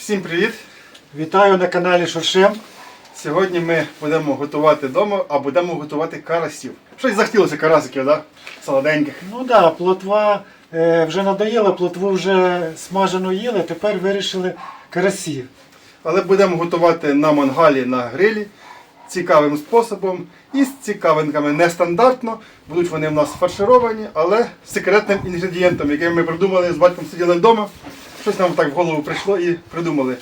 Всім привіт! Вітаю на каналі Шуршем. Сьогодні ми будемо готувати вдома, а будемо готувати карасів. Щось захотілося карасиків, да? Солоденьких. Ну так, да, плотва е, вже надоїла, плотву вже смажено їли, тепер вирішили карасів. Але будемо готувати на мангалі на грилі цікавим способом і з цікавинками. Нестандартно. Будуть вони в нас фаршировані, але з секретним інгредієнтом, який ми придумали з батьком сиділи вдома. Щось нам так в голову прийшло і придумали.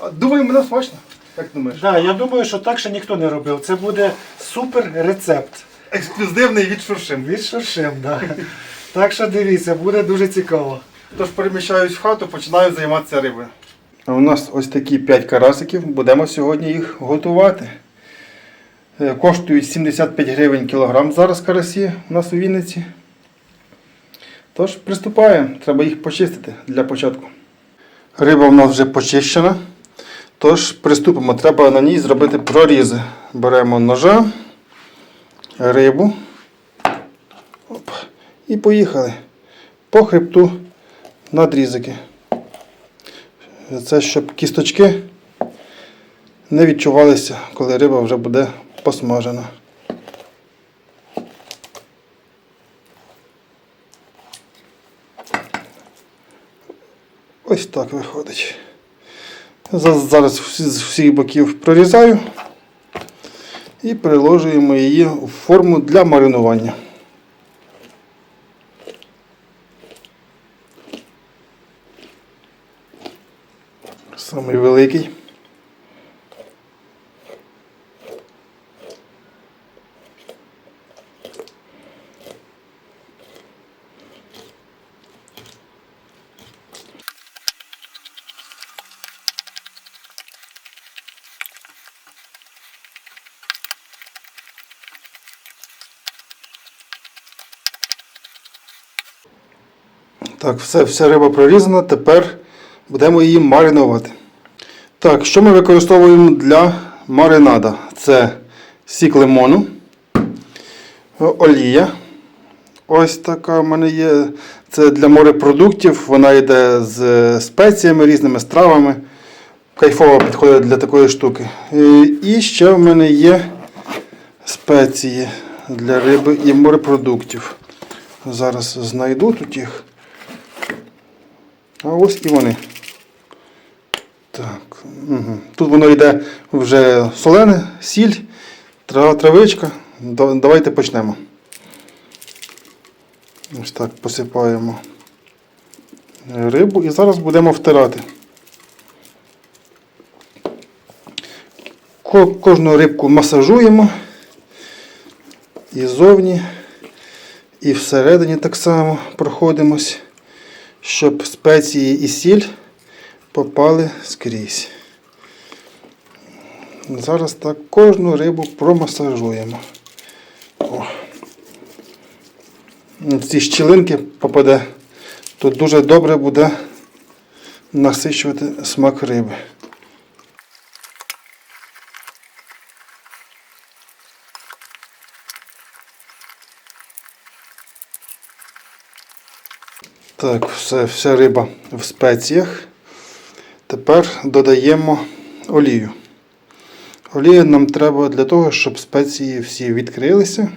А, Думаю, буде смачно. Як думаєш? Да, я думаю, що так ще ніхто не робив. Це буде супер рецепт. Ексклюзивний від шуршим. Від Шуршем, да. Так що дивіться, буде дуже цікаво. Тож переміщаюсь в хату, починаю займатися рибою. А у нас ось такі 5 карасиків. Будемо сьогодні їх готувати. Е, Коштують 75 гривень кілограм зараз карасі у нас у Вінниці. Тож приступаємо, треба їх почистити для початку. Риба в нас вже почищена. Тож приступимо. Треба на ній зробити прорізи. Беремо ножа, рибу. Оп. І поїхали. По хребту надрізики. Це щоб кісточки не відчувалися, коли риба вже буде посмажена. Ось так виходить. Зараз з всіх боків прорізаю і приложуємо її у форму для маринування. Самий великий. Так, все, вся риба прорізана, тепер будемо її маринувати. Так, що ми використовуємо для маринада? Це сік лимону, олія. Ось така в мене є. Це для морепродуктів. Вона йде з спеціями, різними стравами. Кайфово підходить для такої штуки. І- І ще в мене є спеції для риби і морепродуктів. Зараз знайду тут їх. А ось і вони. Так. Угу. Тут воно йде вже солене, сіль, травичка. Давайте почнемо. Ось так посипаємо рибу і зараз будемо втирати. Кожну рибку масажуємо. І зовні, і всередині так само проходимось щоб спеції і сіль попали скрізь. Зараз так кожну рибу промасажуємо. О. Ці щілинки попаде, то дуже добре буде насичувати смак риби. Так, все, вся риба в спеціях. Тепер додаємо олію. Олія нам треба для того, щоб спеції всі відкрилися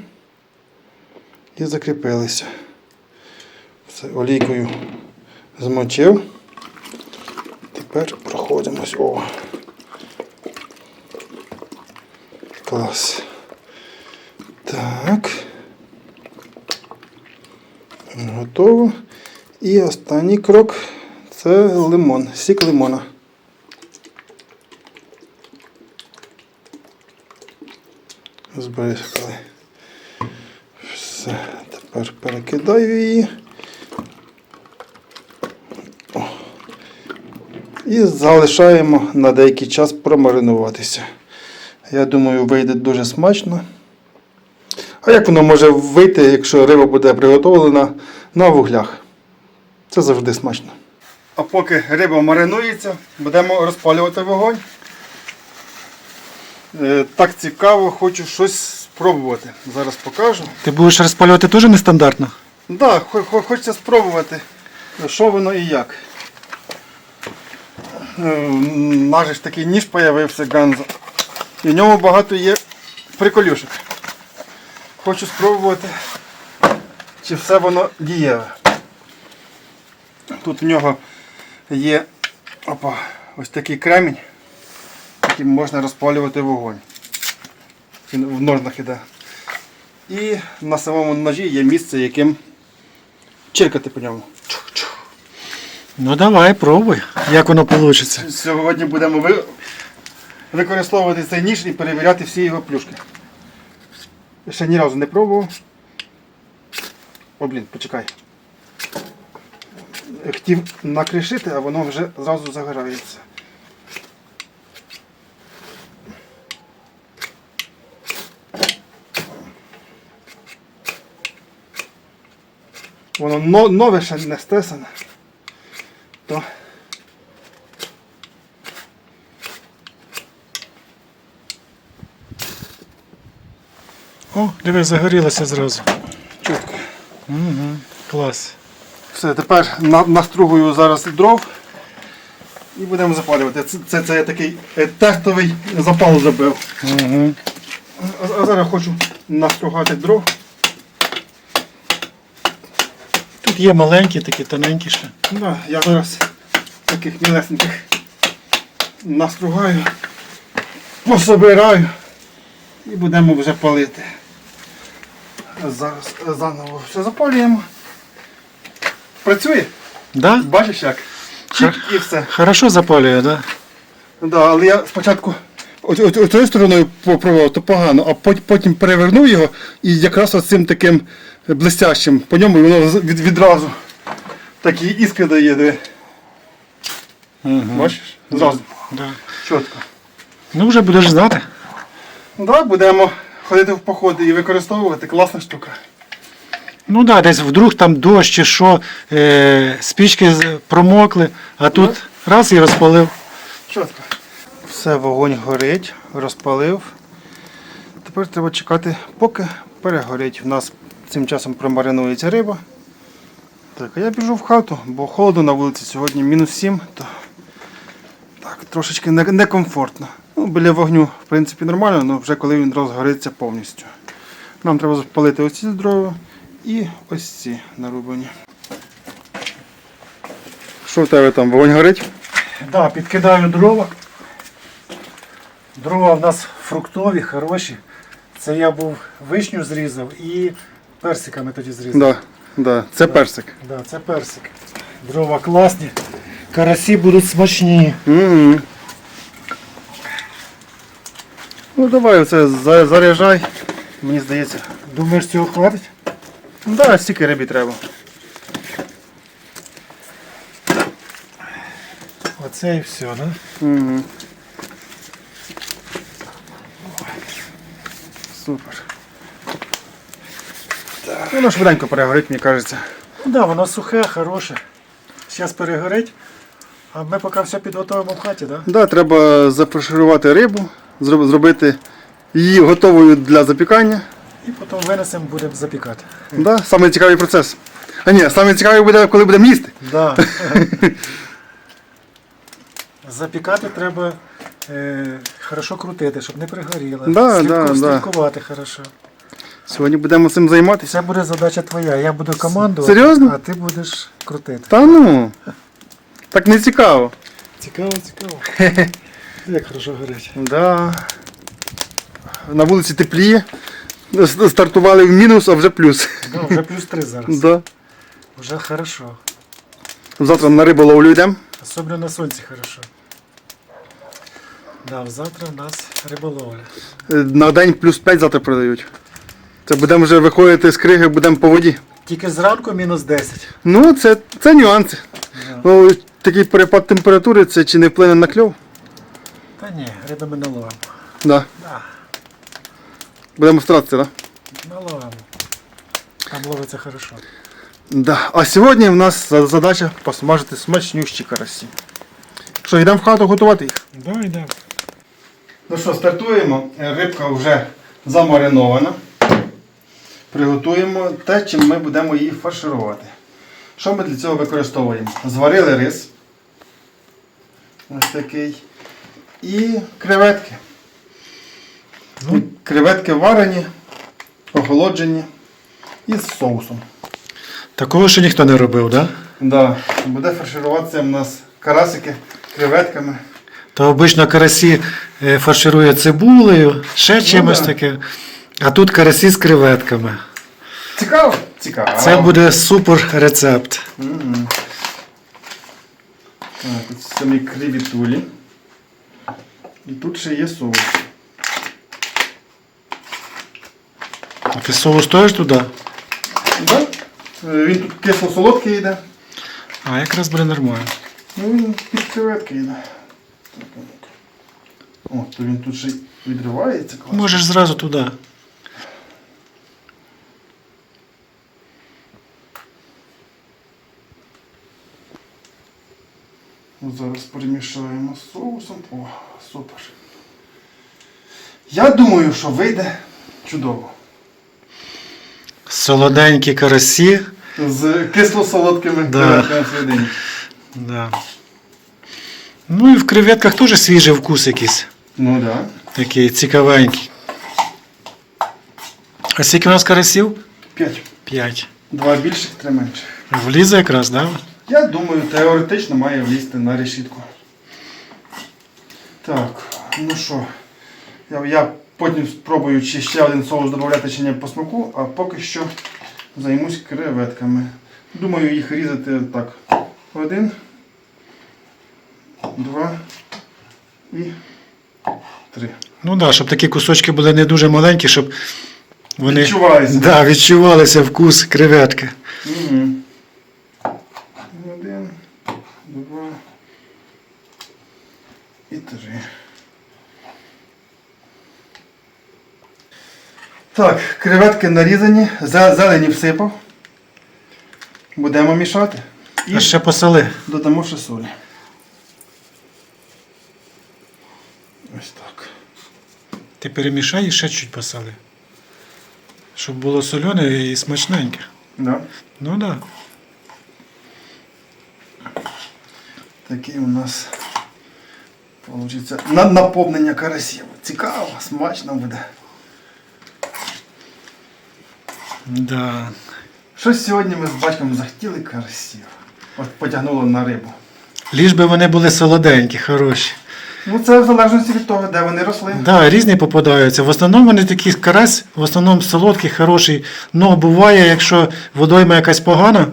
і закріпилися. Все, олійкою змочив. Тепер проходимось. О! Клас. Так. Готово. І останній крок це лимон, сік лимона. Зберігали. Все, тепер перекидаю її. О. І залишаємо на деякий час промаринуватися. Я думаю, вийде дуже смачно. А як воно може вийти, якщо риба буде приготовлена на вуглях? Це завжди смачно. А поки риба маринується, будемо розпалювати вогонь. Е, Так цікаво, хочу щось спробувати. Зараз покажу. Ти будеш розпалювати теж нестандартно? Так, да, хо- хо- хочеться спробувати, що воно і як. наш же ж такий ніж появився Ганзо. І в ньому багато є приколюшок. Хочу спробувати, чи все воно дієве. Тут в нього є опа, ось такий кремінь, яким можна розпалювати вогонь. Він в ножнах іде. І на самому ножі є місце, яким чиркати по ньому. Ну давай, пробуй, як воно вийде. Сьогодні будемо ви... використовувати цей ніж і перевіряти всі його плюшки. Я ще ні разу не пробував. О, блін, почекай. Хотів накришити, а воно вже зразу загорається. Воно нове ще не стесане. То О, диви, загорілося зразу. чітко. Угу. Клас. Все, тепер настругую зараз дров і будемо запалювати. Це, це, це я такий е, тестовий запал зробив. Угу. А, а зараз хочу настругати дров. Тут є маленькі, такі тоненькі ще. Да, я зараз таких мілесеньких настругаю, пособираю і будемо вже палити. Зараз заново все запалюємо. Працює? Да? Бачиш як? Чик і все. Хорошо запалює, да? Да, але я спочатку от, от, от цією стороною попробував, то погано, а пот- потім перевернув його і якраз ось цим таким блестящим по ньому воно з- від, відразу такі іскри дає. Диви. Угу. Бачиш? Зразу. Да. Чітко. Ну вже будеш знати. Ну так, будемо ходити в походи і використовувати. Класна штука. Ну да, десь вдруг там дощ чи що, е, спічки промокли, а тут раз і розпалив. Чітко. Все, вогонь горить, розпалив. Тепер треба чекати, поки перегорить. У нас цим часом промаринується риба. Так, а я біжу в хату, бо холодно на вулиці сьогодні мінус 7, то так, трошечки не- некомфортно. Ну, біля вогню, в принципі, нормально, але вже коли він розгориться повністю. Нам треба запалити ось ці дрова і ось ці нарубані. Що в тебе там? Вогонь горить? Да, підкидаю дрова. Дрова в нас фруктові, хороші. Це я був вишню зрізав і персиками тоді зрізав. Да, да, це персик. Да, це персик. Дрова класні. Карасі будуть смачні. Угу. Ну давай оце заряджай. Мені здається. Думаєш, цього хватить? Ну да, стільки рибі треба. Оце і все, да? Угу. Супер. Так. Воно швиденько перегорить, мені кажеться. Ну да, воно сухе, хороше. Зараз перегорить. А ми поки все підготуємо в хаті, да? Да, треба зафарширувати рибу, зробити її готовою для запікання. І потім винесемо, будемо запікати. Да, саме цікавий процес. А ні, саме цікавий буде, коли будемо їсти. Да. Запікати треба е, хорошо крутити, щоб не пригоріло. Да, Слідку- да, да. слідкувати хорошо. Сьогодні будемо цим займатися. Це буде задача твоя. Я буду командувати, Серйозно? а ти будеш крутити. Та ну. Так не цікаво. Цікаво, цікаво. Як хорошо горить. Да. На вулиці тепліє. Стартували в мінус, а вже плюс. Да, вже плюс три зараз. Да. Вже хорошо. Завтра на риболовлю йдемо. Особливо на сонці хорошо. Да, завтра у нас риболовля. Е, На день плюс 5 завтра продають. Це будемо вже виходити з криги, будемо по воді. Тільки зранку мінус 10. Ну, це, це нюанси. Да. Ну, такий перепад температури, це чи не вплине на кльов? Та ні, риби ми наловимо. Да. Да, Будемо старатися, так? Да? наловимо. Там ловиться хорошо. Да. А сьогодні в нас задача посмажити смачнющі карасі. Що, йдемо в хату готувати їх? Да, йдемо. Ну що, стартуємо. Рибка вже замаринована. Приготуємо те, чим ми будемо її фарширувати. Що ми для цього використовуємо? Зварили рис. Ось такий. І креветки. Ну. Креветки варені, охолоджені і з соусом. Такого ще ніхто не робив, так? Да? Да. Буде фаршируватися в нас карасики креветками. То обично карасі е, фарширує цибулею, ще чимось да. таке. А тут карасі з креветками. Цікаво? Цікаво. Це буде супер рецепт. Мгм. Так, тут самі кривітулі. І тут ще є соус. Ти соус теж туди? Да? Е, Він тут кисло-солодкий йде. А, якраз буде нормально. Ну він під креветки йде. О, то він тут ще відривається класно. Можеш зразу туди. Ну, Зараз перемішаємо з соусом. О, супер. Я думаю, що вийде чудово. Солоденькі карасі. З кисло-солодкими Да. Да. Ну і в креветках теж свіжий вкус якийсь. Ну так. Да. Такий цікавенький. А скільки у нас карасів? П'ять. П'ять. Два більших, три менших. Влізе якраз, так? Да? Я думаю, теоретично має влізти на решітку. Так, ну що, я, я потім спробую чи ще один соус додати чи ні по смаку, а поки що займусь креветками. Думаю, їх різати так. Один, два і три. Ну так, да, щоб такі кусочки були не дуже маленькі, щоб вони Відчувається. Да, відчувалися вкус креветки. Угу. Один, два і три. Так, креветки нарізані, зелені всипав. Будемо мішати. І А ще посоли. додамо ще солі. Ось так. Ти перемішай і ще чуть посоли. Щоб було солене і смачненьке. Да. Ну так. Да. Такий у нас получиться наповнення карасів. Цікаво, смачно буде. Да. Щось сьогодні ми з батьком захотіли карасів. От потягнуло на рибу. Ліж би вони були солоденькі, хороші. Ну це в залежності від того, де вони росли. Да, різні попадаються. В основному вони такі карась, в основному солодкий, хороший. Ну, буває, якщо водойма якась погана,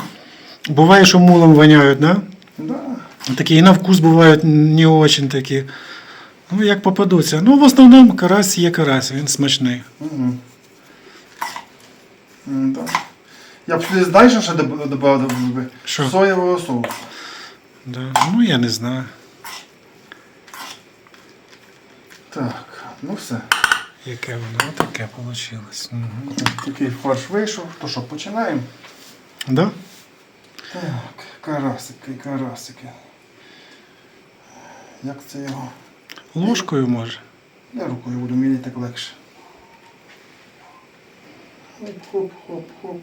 буває, що мулом воняють, да? Да. Такі і на вкус бувають не очень такі. Ну, як попадуться. Ну, в основному карась є карась, він смачний. Угу. Я б сюди знаєш, що ще додав би? Що? Соєвого соусу. Да. Ну, я не знаю. Так, ну все. Яке воно таке вийшло. Угу. Такий фарш вийшов. То що, починаємо? Да? Так, карасики, карасики. Як це його? Ложкою може. Я рукою буду міряти так легше. Хоп, хоп, хоп.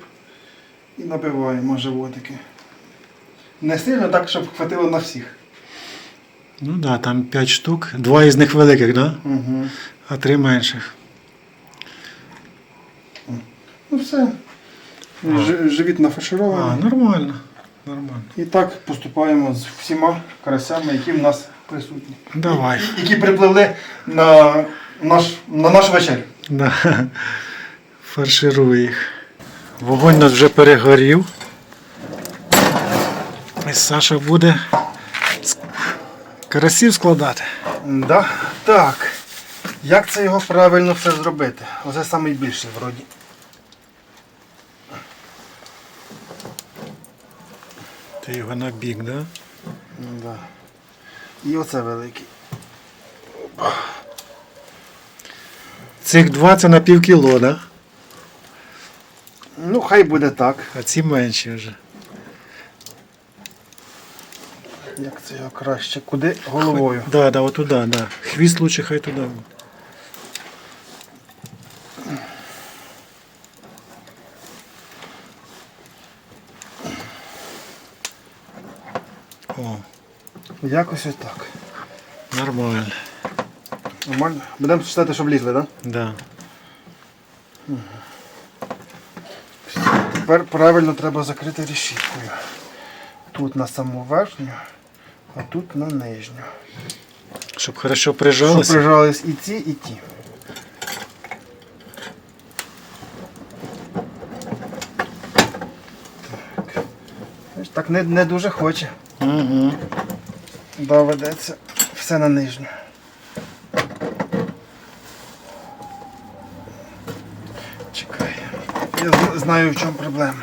І набиваємо животики. Не сильно так, щоб хватило на всіх. Ну так, да, там 5 штук. Два із них великих, да? Угу. а три менших. Ну все. Ж- живіт А, нафарширований. нормально. Нормально. І так поступаємо з всіма карасями, які в нас присутні. Давай. І- Які припливли на наш, на нашу вечерю. Да. Фаршируй їх. Вогонь у нас вже перегорів. І Саша буде карасів складати. Да. Так. Як це його правильно все зробити? Оце найбільше вроді. Ти його на бік, да? Да. І оце великий. Цих два це на пів кіло, да? Хай буде так. а ці менші вже. Як це його краще? Куди головою? Так, Да, да, отуда, да. Хвіст лучше хай туди. буде. О, Якось ось так. Нормально. Нормально? Будемо читати, щоб лізли, так? Да. Тепер правильно треба закрити решіткою. Тут на саму верхню, а тут на нижню. Щоб хорошо Щоб прижались і ці, і ті. Так, так не, не дуже хоче. Угу. Доведеться все на нижню. Я знаю, в чому проблема.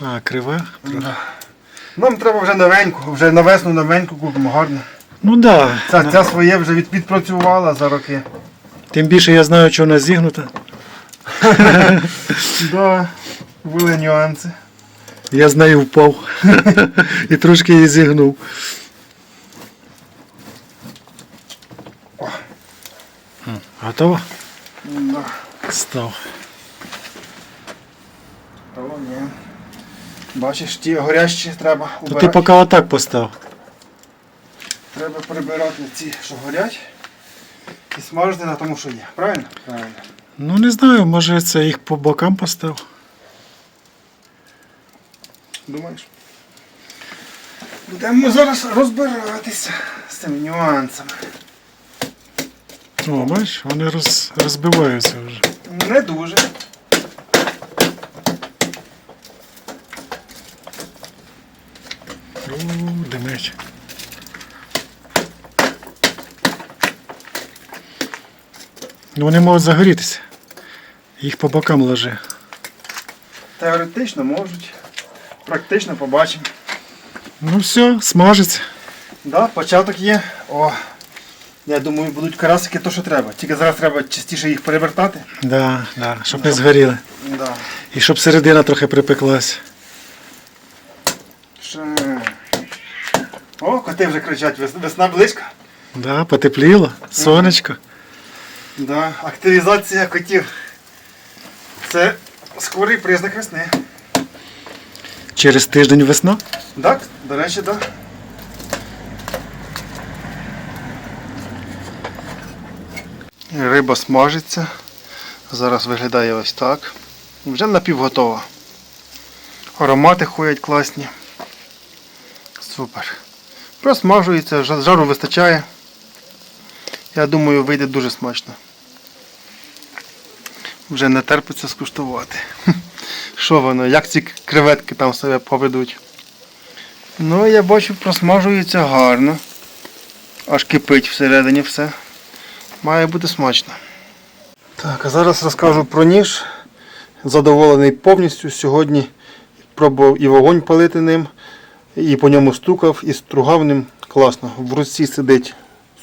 А, крива? Да. Нам треба вже новеньку, вже на весну новеньку купимо, гарно. Ну да. Ця, ця своє вже від, відпрацювала за роки. Тим більше я знаю, що вона зігнута. Да, були нюанси. Я з нею впав. І трошки її зігнув. Готово? Да. Став. Бачиш, ті горящі треба То ти поки отак постав. Треба прибирати ці, що горять. І смажити на тому, що є. Правильно? Правильно. Ну не знаю, може це їх по бокам постав. Думаєш? Будемо зараз розбиратися з цими нюансами. О, бачиш, вони роз, розбиваються вже. Не дуже. О, димить. Ну вони можуть загорітися. Їх по бокам ложи. Теоретично можуть. Практично побачимо. Ну все, смажиться. Да, початок є. О, я думаю, будуть карасики то, що треба. Тільки зараз треба частіше їх перевертати. Да, да, щоб не згоріли. Да. І щоб середина трохи припеклась. Ще. О, коти вже кричать, весна близько. Да, потепліло, сонечко. Да. Активізація котів. Це скорий признак весни. Через тиждень весна. Так, до речі, так. Риба смажиться. Зараз виглядає ось так. Вже напівготова. Аромати ходять класні. Супер. Просмажується, жару вистачає. Я думаю, вийде дуже смачно. Вже не терпиться скуштувати. Що воно, як ці креветки там себе поведуть. Ну, я бачу, просмажується гарно. Аж кипить всередині все. Має бути смачно. Так, а зараз розкажу про ніж. Задоволений повністю. Сьогодні пробував і вогонь палити ним, і по ньому стукав, і стругав ним класно. В руці сидить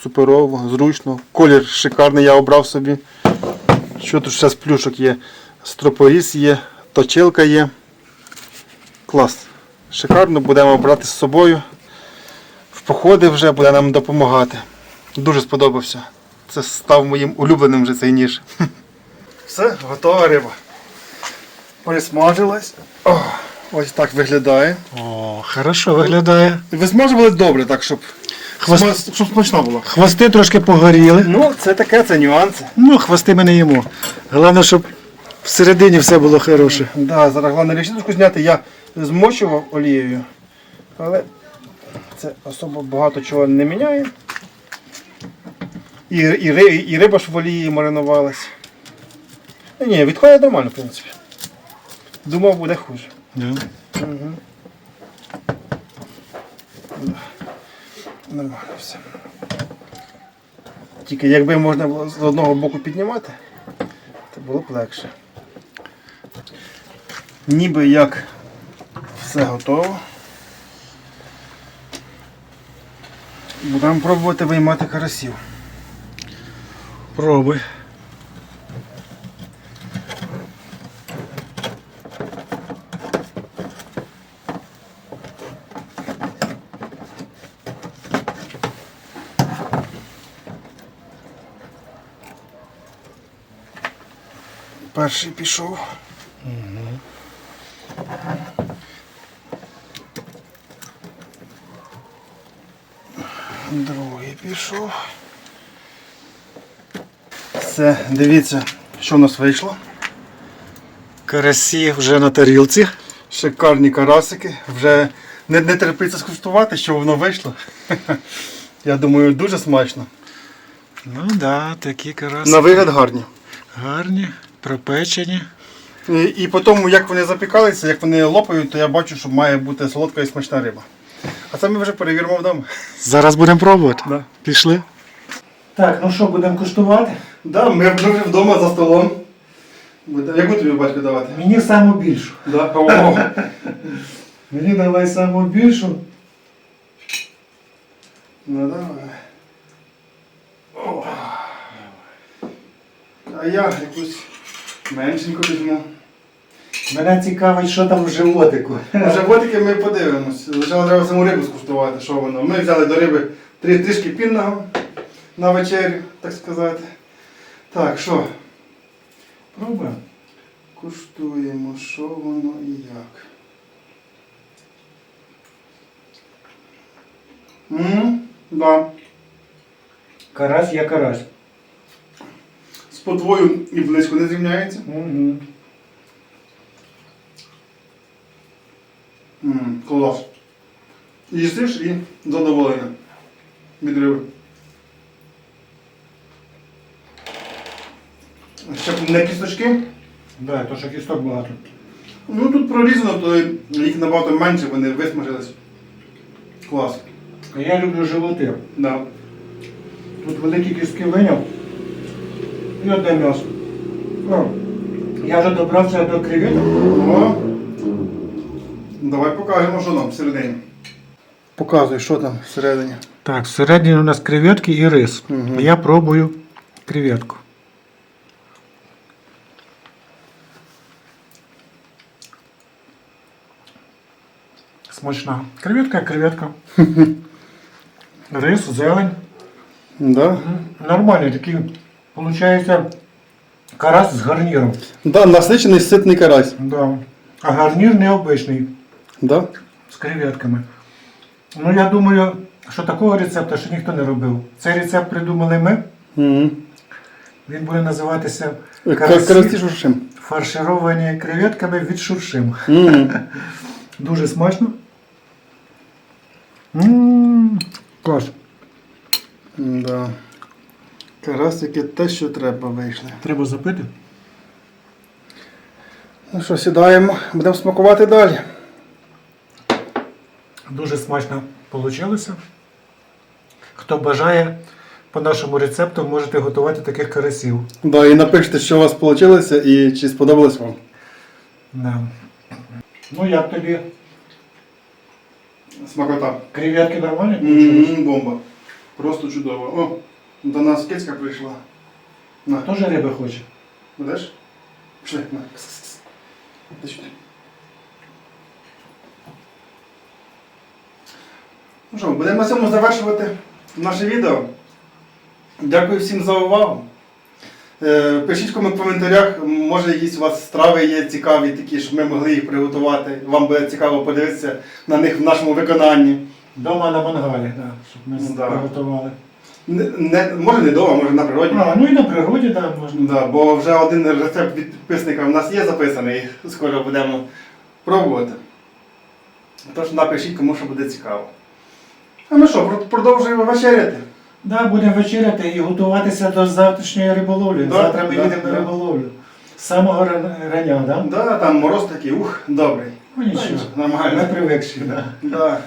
суперово, зручно. Колір шикарний я обрав собі. Що тут ще з плюшок є? Стропоріз є, точилка є. Клас. Шикарно, будемо брати з собою. В походи вже буде нам допомагати. Дуже сподобався. Це став моїм улюбленим вже цей ніж. Все, готова риба. Присмажилась. О, ось так виглядає. О, хорошо виглядає. Ви Висмажували добре, так, щоб, Хвост- щоб смачно було. Хвости трошки погоріли. Ну, це таке, це нюанси. Ну, хвости ми не їмо. Головне, щоб всередині все було хороше. Да, зараз головне решітку зняти. Я змочував олією, але це особо багато чого не міняє. І, і, і риба ж в олії маринувалась. Ні, відходить нормально, в принципі. Думав, буде хуже. Да. Нормально все. Тільки якби можна було з одного боку піднімати, то було б легше. Ніби як все готово. Будемо пробувати виймати карасів. Пробуй. Перший пішов. Другий пішов. Все, дивіться, що в нас вийшло. Карасі вже на тарілці. Шикарні карасики. Вже не, не терпиться скуштувати, що воно вийшло. Я думаю, дуже смачно. Ну так, да, такі караси. На вигляд гарні. Гарні, пропечені. І, і по тому, як вони запікалися, як вони лопають, то я бачу, що має бути солодка і смачна риба. А це ми вже перевіримо вдома. Зараз будемо пробувати. Да. Пішли. Так, ну що, будемо куштувати? Да, ми, вже вдома за столом. Буде- Яку тобі батько давати? Мені саму більшу. Да? О, Мені давай саму більшу. ну давай. О. А я якусь меншеньку візьму. Мене цікавить, що там в животику. Вже водики ми подивимось. Лише треба саму рибу скуштувати, що воно. Ми взяли до риби три трішки пінного на вечерю, так сказати. Так, що? Пробуємо. Куштуємо, що воно і як. Ммм, да. Карась є карась. Подвою і близько не зрівняється. Угу. Ммм, клас. Їсиш і задоволення від риби. Ще не кісточки. Да, то що кісток багато. Ну тут прорізано, то їх набагато менше, вони висмажились. Клас. А я люблю животи. Да. Тут великі кістки виняв. І одне м'ясо. О, я вже добрався до креветок. О, давай покажемо, що там всередині. Показуй, що там всередині. Так, всередині у нас креветки і рис. Мгм. Я пробую креветку. Смачна. Креветка, як креветка. Рис, зелень. Да. Нормальний такий, Виходить, карась з гарніром. Да, насичений ситний карась. Да. А гарнір необичний, Да? з креветками. Ну, я думаю, що такого рецепту ще ніхто не робив. Цей рецепт придумали ми. Угу. Він буде називатися Карасі карасі шуршим. фаршировані креветками від шуршим. Угу. Дуже смачно. М, Клас. Да. Карасики те, що треба вийшли. Треба запити. Ну що, сідаємо, будемо смакувати далі. Дуже смачно вийшло. Хто бажає, по нашому рецепту можете готувати таких карасів. Да, і напишіть, що у вас вийшло і чи сподобалось вам. Да. Ну як тобі? Смакота. Креветки нормальні? получились? М, Бомба. Просто чудово. О, до нас кицька прийшла. На, Теж риби хоче. будеш? Пішли, на. Іди сюди. Ну що, будемо на цьому завершувати наше відео. Дякую всім за увагу. Е, Пишіть в коментарях, може якісь у вас страви є цікаві, такі, щоб ми могли їх приготувати. Вам буде цікаво подивитися на них в нашому виконанні. Дома на мангалі, да, щоб ми Ну, да. приготували. Не, не, може не вдома, може на природі. А, ну і на природі, так, да, можна. Да, бо вже один рецепт підписника в нас є записаний, скоро будемо пробувати. Тож напишіть, кому що буде цікаво. А ми що, продовжуємо вечеряти? Да, будемо вечеряти і готуватися до завтрашньої риболовлі. Да, Завтра ми да, їдемо да. на риболовлю. З самого ран- рання, да? Да, там мороз такий, ух, добрий. Ну нічого. Нормально. Не привикші, да. Да.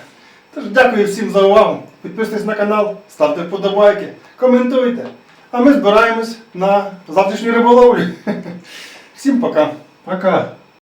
Тож дякую всім за увагу. Підписуйтесь на канал, ставте вподобайки, коментуйте. А ми збираємось на завтрашню риболовлю. Всім пока. Пока.